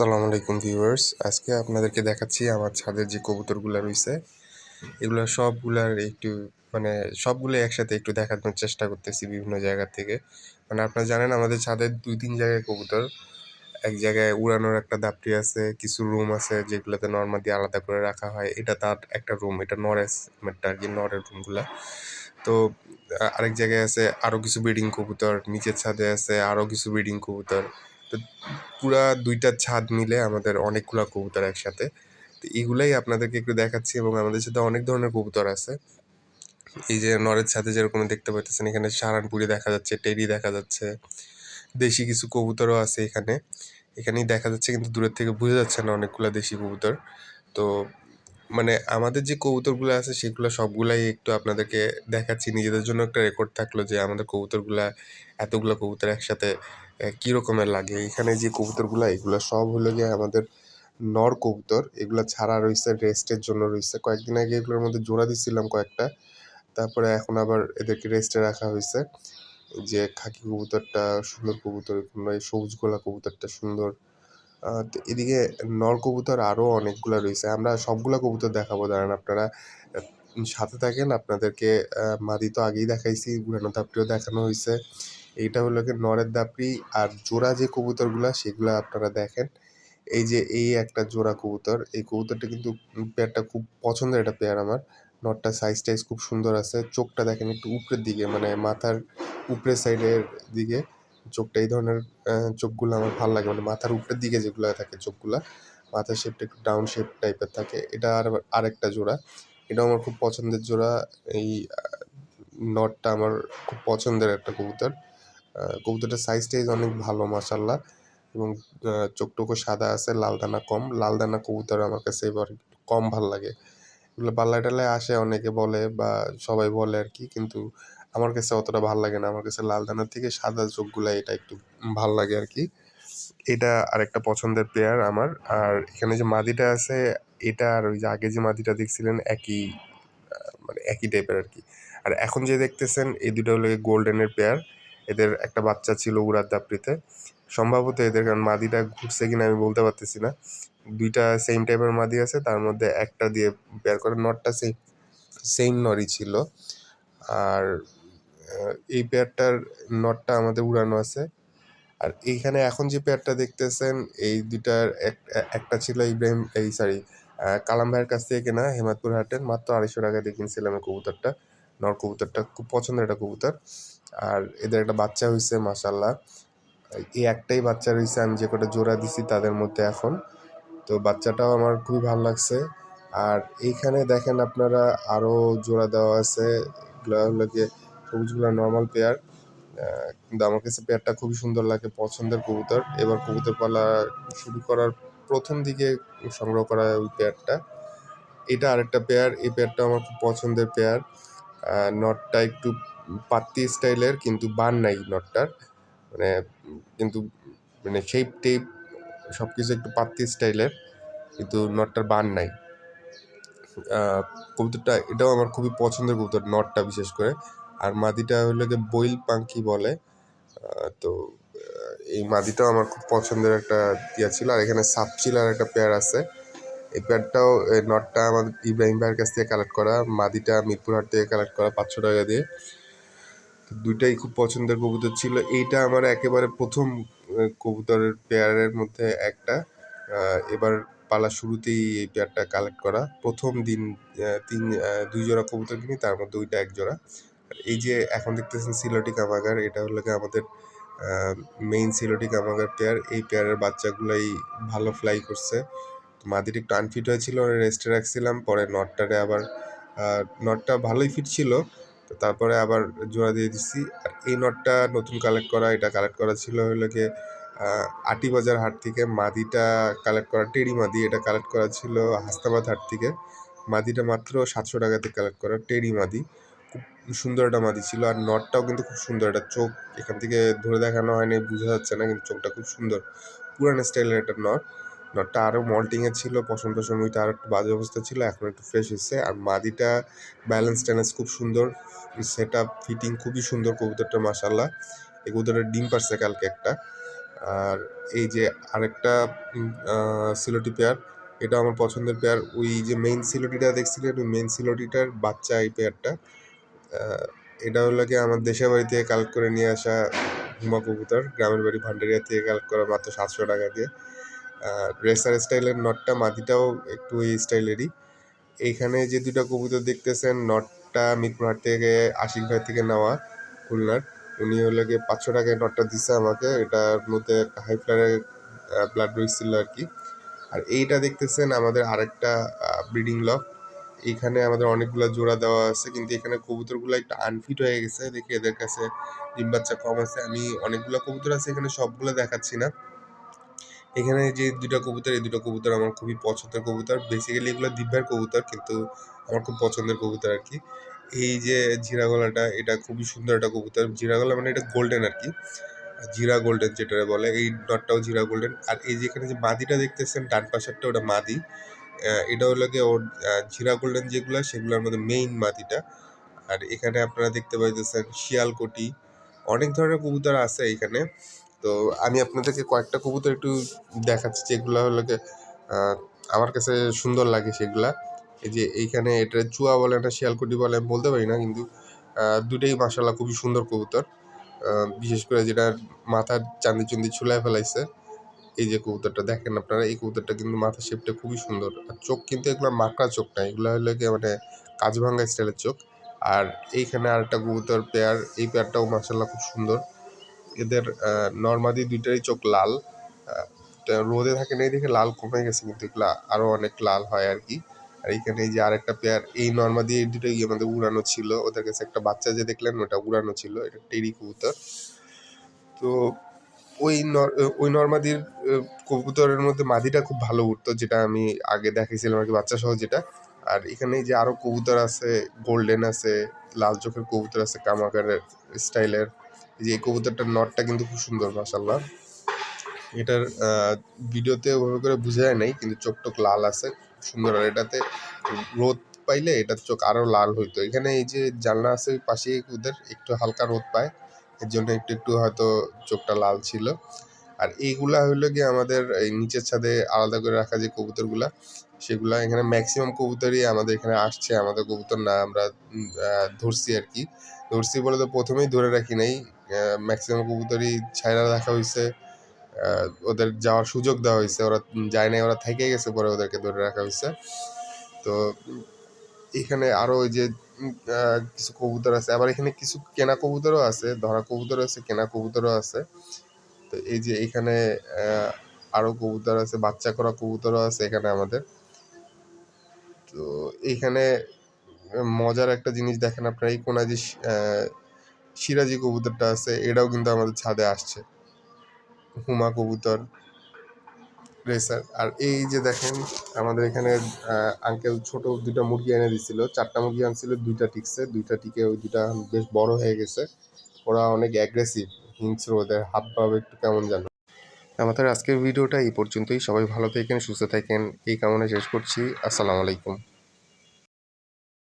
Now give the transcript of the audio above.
আসসালামু আলাইকুম ভিউয়ার্স। আজকে আপনাদেরকে দেখাচ্ছি আমার ছাদের যে কবুতরগুলো রয়েছে, এগুলো সবগুলার একটু মানে সবগুলো একসাথে একটু দেখানোর চেষ্টা করতেছি বিভিন্ন জায়গা থেকে। মানে আপনারা জানেন আমাদের ছাদের দুই তিন জায়গায় কবুতর, এক জায়গায় উড়ানোর একটা দাপটি আছে, কিছু রুম আছে যেগুলোতে নর্মালি আলাদা করে রাখা হয়। এটা তার একটা রুম, এটা নরেস মেটটা আর কি নরের রুমগুলা। তো আরেক জায়গায় আছে আরও কিছু ব্রিডিং কবুতর, নিচের ছাদে আছে আরও কিছু ব্রিডিং কবুতর। পুরা দুইটা ছাদ মিলে আমাদের অনেকগুলা কবুতর একসাথে। তো এগুলাই আপনাদেরকে একটু দেখাচ্ছি এবং আমাদের সাথে অনেক ধরনের কবুতর আছে। এই যে নরের ছাদে যেরকম দেখতে পাচ্ছেন এখানে সারানপুরি দেখা যাচ্ছে টেরি দেখা যাচ্ছে, দেশি কিছু কবুতরও আছে এখানে। এখানেই দেখা যাচ্ছে কিন্তু দূরের থেকে বোঝা যাচ্ছে না অনেকগুলা দেশি কবুতর। তো মানে আমাদের যে কবুতরগুলো আছে সেগুলো সবগুলাই একটু আপনাদেরকে দেখাচ্ছি। নিজেদের জন্য একটা রেকর্ড থাকল যে আমাদের কবুতরগুলা, এতগুলো কবুতর একসাথে কি রকমের লাগে? এখানে যে কবুতরগুলো, এগুলো সব হলো গিয়ে আমাদের নর কবুতর। এগুলো ছাড়া রয়েছে রেস্টের জন্য রয়েছে। কয়েকদিন আগে এগুলোর মধ্যে জোড়া দিচ্ছিলাম কয়েকটা। তারপরে এখন আবার এদেরকে রেস্টে রাখা হয়েছে। যে খাকি কবুতরটা, সুন্দর কবুতর কিংবা এই সবুজ গোলা কবুতরটা সুন্দর। তো এদিকে নর কবুতর আরও অনেকগুলো রয়েছে। আমরা সবগুলা কবুতর দেখাবো, দাঁড়ান আপনারা। সাথে থাকেন, আপনাদেরকে মাদি তো আগেই দেখাইছি উড়ানো দাপড়িও দেখানো হয়েছে। এইটা হলো কি নরের দাপড়ি আর জোড়া যে কবুতরগুলা, সেগুলা আপনারা দেখেন। এই যে এই একটা জোড়া কবুতর, এই কবুতরটা কিন্তু পেয়ারটা খুব পছন্দের একটা পেয়ার আমার। নটটা সাইজ টাইজ খুব সুন্দর আছে। চোখটা দেখেন একটু উপরের দিকে মানে মাথার উপরের সাইডের দিকে। চোখটা এই ধরনের চোখগুলো আমার ভালো লাগে। মানে মাথার উপরের দিকে যেগুলো থাকে চোখগুলা, মাথার শেপটা একটু ডাউন শেপ টাইপের থাকে। এটা আর আরেকটা জোড়া। এটাও আমার খুব পছন্দের জোড়া। এই নটটা আমার খুব পছন্দের একটা কবুতর। কবুতরটার সাইজ টাইজ অনেক ভালো মাসাল্লাহ এবং আহ, চোখ টোকও সাদা আছে লাল দানা কম। লাল দানা কবুতর আমার কাছে এবার কম ভালো লাগে। এগুলো পাল্লায় টাল্লায় আসে অনেকে বলে বা সবাই বলে আর কি কিন্তু আমার কাছে অতটা ভালো লাগে না। আমার কাছে লাল দানার থেকে সাদা চোখগুলা এটা একটু ভালো লাগে আর কি। এটা আরেকটা পছন্দের পেয়ার আমার। আর এখানে যে মাদিটা আছে এটা আর ওই যে আগে যে মাদিটা দেখছিলেন একই মানে একই টাইপের আর কি। আর এখন যে দেখতেছেন এই দুটো হলো গোল্ডেনের পেয়ার এদের একটা বাচ্চা ছিল উড়ার দাপড়িতে সম্ভবত এদের কারণ মাদিটা ঘুরছে কিনা আমি বলতে পারতেছি না। দুইটা সেম টাইপের মাদি আছে, তার মধ্যে একটা দিয়ে বের করে, নটটা সেম সেম নরই ছিল। আর এই পেয়ারটার নটটা আমাদের উড়ানো আছে। আর এইখানে এখন যে পেয়ারটা দেখতেছেন, এই দুইটার এক- একটা ছিল ইব্রাহিম, এই সরি কালাম ভাইয়ের কাছ থেকে কেনা হেমাদপুর হাটের। মাত্র আড়াইশো টাকা দিয়ে কিনছিলাম কবুতরটা। নর কবুতরটা খুব পছন্দের একটা কবুতর। আর এদের একটা বাচ্চা হয়েছে মাসাল্লাহ এই একটাই বাচ্চা রয়েছে আমি যে কটা জোড়া দিছি তাদের মধ্যে এখন। তো বাচ্চাটাও আমার খুবই ভালো লাগছে। আর এইখানে দেখেন আপনারা, আরও জোড়া দেওয়া আছে। হলো গিয়ে সবুজগুলো নর্মাল পেয়ার কিন্তু আমার কাছে পেয়ারটা খুবই সুন্দর লাগে, পছন্দের কবুতর। এবার কবুতর পালা শুরু করার প্রথম দিকে সংগ্রহ করা ওই পেয়ারটা এটা আরেকটা পেয়ার এই পেয়ারটা আমার খুব পছন্দের পেয়ার নটটা একটু পাত্তি স্টাইলের কিন্তু বান নাই নটটার। মানে কিন্তু মানে শেপ টেপ সব কিছু একটু পাত্তি স্টাইলের, কিন্তু নটটার বান নাই। কবুতরটা, এটাও আমার খুবই পছন্দের কবুতর, নটটা বিশেষ করে। আর মাদিটা হলো গিয়ে বইল পাঙ্কি বলে। তো এই মাদিটাও আমার খুব পছন্দের একটা ইয়া ছিল। আর এখানে সাপচিলার একটা পেয়ার আছে। এই পেয়ারটাও নটটা আমাদের ইব্রাহিম ভাইয়ের কাছ থেকে কালেক্ট করা, মাদিটা মিরপুর হাট থেকে কালেক্ট করা পাঁচশো টাকা দিয়ে। দুইটাই খুব পছন্দের কবুতর ছিল। এইটা আমার একেবারে প্রথম কবুতরের পেয়ারের মধ্যে একটা। এবার পালা শুরুতেই এই পেয়ারটা কালেক্ট করা। প্রথম দিন তিন দুই জোড়া কবুতর কিনি, তার মধ্যে ওইটা এক জোড়া। এই যে এখন দেখতেছেন সিলোটি কামাগার, এটা হলো গিয়ে আমাদের মেইন সিলোটি কামাগার পেয়ার এই পেয়ারের বাচ্চাগুলাই ভালো ফ্লাই করছে। মাদির একটু আনফিট হয়েছিল রেস্টে রাখছিলাম, পরে নটটারে আবার নটটা ভালোই ফিট ছিল। তো তারপরে আবার জোড়া দিয়ে দিচ্ছি। আর এই নটটা নতুন কালেক্ট করা এটা কালেক্ট করা ছিল হলো আহ, আটিবাজার হাট থেকে মাদিটা কালেক্ট করা টেরি মাদি এটা কালেক্ট করা ছিল হাস্তাবাদ হাট থেকে। মাদিটা মাত্র সাতশো টাকাতে কালেক্ট করা টেরি মাদি। খুব সুন্দর একটা মাদি ছিল আর নটটাও কিন্তু খুব সুন্দর একটা চোখ এখান থেকে ধরে দেখানো হয়নি বোঝা যাচ্ছে না কিন্তু চোখটা খুব সুন্দর। পুরানো স্টাইলের একটা নট নটটা আরও মল্টিংয়ে ছিল পছন্দ সময়টা আরও একটু বাজে অবস্থা ছিল, এখন একটু ফ্রেশ হয়েছে আর মাদিটা ব্যালেন্স ট্যালেন্স খুব সুন্দর সেট আপ ফিটিং খুবই সুন্দর কবুতরটা মাসাল্লাহ এই কবুতরের ডিম পারছে কালকে একটা। আর এই যে আরেকটা সিলোটি পেয়ার এটা আমার পছন্দের পেয়ার ওই যে মেইন সিলোটিটা দেখছিলেন, ওই মেইন সিলোটিটার বাচ্চা এই পেয়ারটা এটা হলো কি আমার দেশের বাড়ি থেকে কালেক্ট করে নিয়ে আসা হুমা কবুতর, গ্রামের বাড়ি ভান্ডারিয়া থেকে কালেক্ট করা মাত্র সাতশো টাকা দিয়ে। রেসার স্টাইলের নটটা মাদিটাও একটু এই স্টাইলেরই এইখানে যে দুটো কবুতর দেখতেছেন নটটা মিরপুরহাট থেকে আশিক ভাই থেকে নেওয়া খুলনার। উনি হলো গিয়ে পাঁচশো টাকায় নটটা দিছে আমাকে। এটার মধ্যে হাই ফ্লারের ব্লাড রয়েছিল আর কি। আর এইটা দেখতেছেন আমাদের আরেকটা ব্রিডিং লক এইখানে আমাদের অনেকগুলো জোড়া দেওয়া আছে, কিন্তু এখানে কবুতরগুলো একটু আনফিট হয়ে গেছে। দেখি এদের কাছে ডিম বাচ্চা কম আছে। আমি অনেকগুলো কবুতর আছে, এখানে সবগুলো দেখাচ্ছি না। এখানে যে দুটো কবুতর, এই দুটো কবুতর আমার খুবই পছন্দের কবুতর। বেসিক্যালি এগুলো দিব্যার কবুতর, কিন্তু আমার খুব পছন্দের কবুতর আর কি এই যে জিরা গলাটা, এটা খুবই সুন্দর একটা কবুতর। জিরা গলা মানে এটা গোল্ডেন আর কি জিরা গোল্ডেন যেটা বলে, এই নটটাও জিরা গোল্ডেন আর এই যে এখানে যে মাদিটা দেখতেছেন, ডান পাশেরটা ওটা মাদি। এটা হলো গিয়ে ওর জিরা গোল্ডেন যেগুলো, সেগুলোর মধ্যে মেইন মাদিটা। আর এখানে আপনারা দেখতে পাইতেছেন শিয়ালকটি। অনেক ধরনের কবুতর আছে এখানে। তো আমি আপনাদেরকে কয়েকটা কবুতর একটু দেখাচ্ছি, যেগুলো হলো আমার কাছে সুন্দর লাগে সেগুলা। এই যে এইখানে এটা চুয়া বলে না, শিয়ালকুটি বলে, আমি বলতে পারি না, কিন্তু দুটোই মাসাল্লাহ খুবই সুন্দর কবুতর। বিশেষ করে যেটা মাথার চান্দি চুন্দি ছুলায় ফেলাইছে, এই যে কবুতরটা দেখেন আপনারা, এই কবুতরটা কিন্তু মাথার শেপটা খুবই সুন্দর। আর চোখ কিন্তু এগুলো মাকড়া চোখ না, এগুলো হলো কি মানে কাজভাঙ্গা স্টাইলের চোখ। আর এইখানে আরেকটা কবুতর পেয়ার এই পেয়ারটাও মাসাল্লাহ খুব সুন্দর। এদের নর্মাদি দুইটারই চোখ লাল। রোদে থাকে না দেখে লাল কমে গেছে, কিন্তু এগুলো আরও অনেক লাল হয় আর কি। আর এইখানে এই যে আরেকটা পেয়ার এই নর্মাদি এই দুটোই আমাদের উড়ানো ছিল। ওদের কাছে একটা বাচ্চা যে দেখলেন, ওটা উড়ানো ছিল। এটা টেরি কবুতর। তো ওই ওই নর্মাদির কবুতরের মধ্যে মাদিটা খুব ভালো উঠতো যেটা আমি আগে দেখেছিলাম আর কি বাচ্চা সহ যেটা। আর এখানে যে আরও কবুতর আছে, গোল্ডেন আছে, লাল চোখের কবুতর আছে, কামাকারের স্টাইলের এই যে এই কবুতরটার নটটা কিন্তু খুব সুন্দর মাসাল্লাহ এটার ভিডিওতে ওভাবে করে বোঝা যায় নাই, কিন্তু চোখ টোক লাল আছে সুন্দর। আর এটাতে রোদ পাইলে এটার চোখ আরও লাল হইতো। এখানে এই যে জানলা আছে ওই পাশে ওদের একটু হালকা রোদ পায়, এর জন্য একটু একটু হয়তো চোখটা লাল ছিল। আর এইগুলা হইল গিয়ে আমাদের এই নিচের ছাদে আলাদা করে রাখা যে কবুতরগুলা, সেগুলা এখানে ম্যাক্সিমাম কবুতরই আমাদের এখানে আসছে। আমাদের কবুতর না আমরা ধরছি আর কি। ধরছি বলে তো প্রথমেই ধরে রাখি নাই। ম্যাক্সিমাম কবুতরই ছায়রা রাখা হয়েছে ওদের যাওয়ার সুযোগ দেওয়া হয়েছে ওরা যায় নাই ওরা থেকে গেছে পরে ওদেরকে ধরে রাখা হয়েছে তো এখানে আরও ওই যে কিছু কবুতর আছে। আবার এখানে কিছু কেনা কবুতরও আছে ধরা কবুতরও আছে কেনা কবুতরও আছে। তো এই যে এখানে আহ, আরও কবুতর আছে বাচ্চা করা কবুতরও আছে এখানে আমাদের। তো এইখানে মজার একটা জিনিস দেখেন আপনারা এই কোনা যে সিরাজি কবুতরটা আছে, এটাও কিন্তু আমাদের ছাদে আসছে। হুমা কবুতর, রেসার, আর এই যে দেখেন, আমাদের এখানে আঙ্কেল ছোট দুইটা মুরগি এনে দিছিল, চারটা মুরগি আনছিল, দুইটা টিকছে, দুইটা টিকে ওই দুইটা বেশ বড় হয়ে গেছে। ওরা অনেক অ্যাগ্রেসিভ হিংস্র ওদের হাব ভাব একটু কেমন জানো আমাদের আজকের ভিডিওটা এই পর্যন্তই, সবাই ভালো থাকেন, সুস্থ থাকেন, এই কামনা শেষ করছি, আসসালামু আলাইকুম।